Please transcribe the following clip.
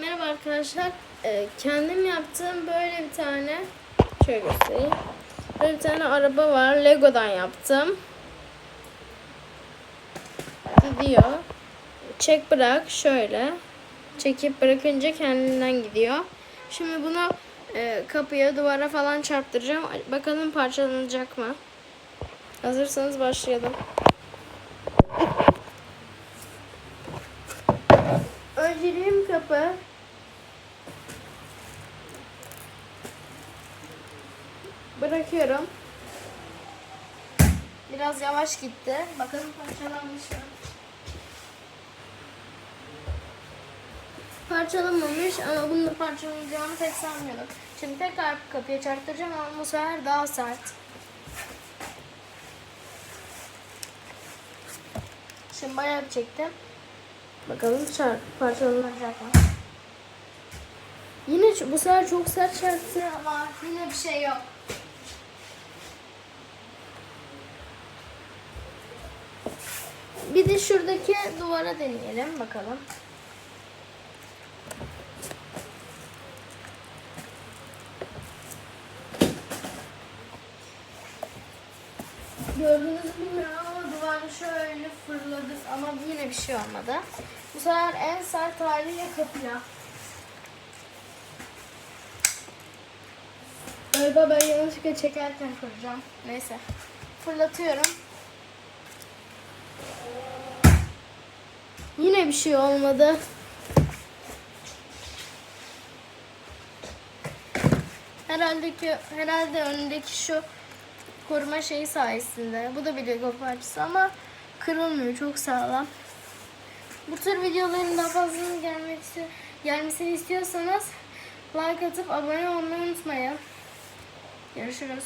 Merhaba arkadaşlar. Ee, kendim yaptığım böyle bir tane şöyle göstereyim. Böyle bir tane araba var. Lego'dan yaptım. Gidiyor. Çek bırak şöyle. Çekip bırakınca kendinden gidiyor. Şimdi bunu e, kapıya, duvara falan çarptıracağım. Bakalım parçalanacak mı? Hazırsanız başlayalım. Önceliğim kapı. Bırakıyorum. Biraz yavaş gitti. Bakalım parçalanmış mı? Parçalanmamış ama bunun da parçalanacağını pek sanmıyorum. Şimdi tekrar kapıya çarptıracağım ama bu sefer daha sert. Şimdi bayağı bir çektim. Bakalım çarp parçalanacak mı? Yine bu sefer çok sert çarptı ama yine bir şey yok. Bir de şuradaki duvara deneyelim bakalım. Gördünüz mü bilmiyorum duvar şöyle fırladı ama yine bir şey olmadı. Bu sefer en sert haliyle kapıya. Galiba ben yanlışlıkla çekerken kıracağım. Neyse. Fırlatıyorum. Yine bir şey olmadı. Herhalde ki herhalde önündeki şu koruma şeyi sayesinde. Bu da bir Lego parçası ama kırılmıyor. Çok sağlam. Bu tür videoların daha fazla gelmek istiyor, gelmesini istiyorsanız like atıp abone olmayı unutmayın. Görüşürüz.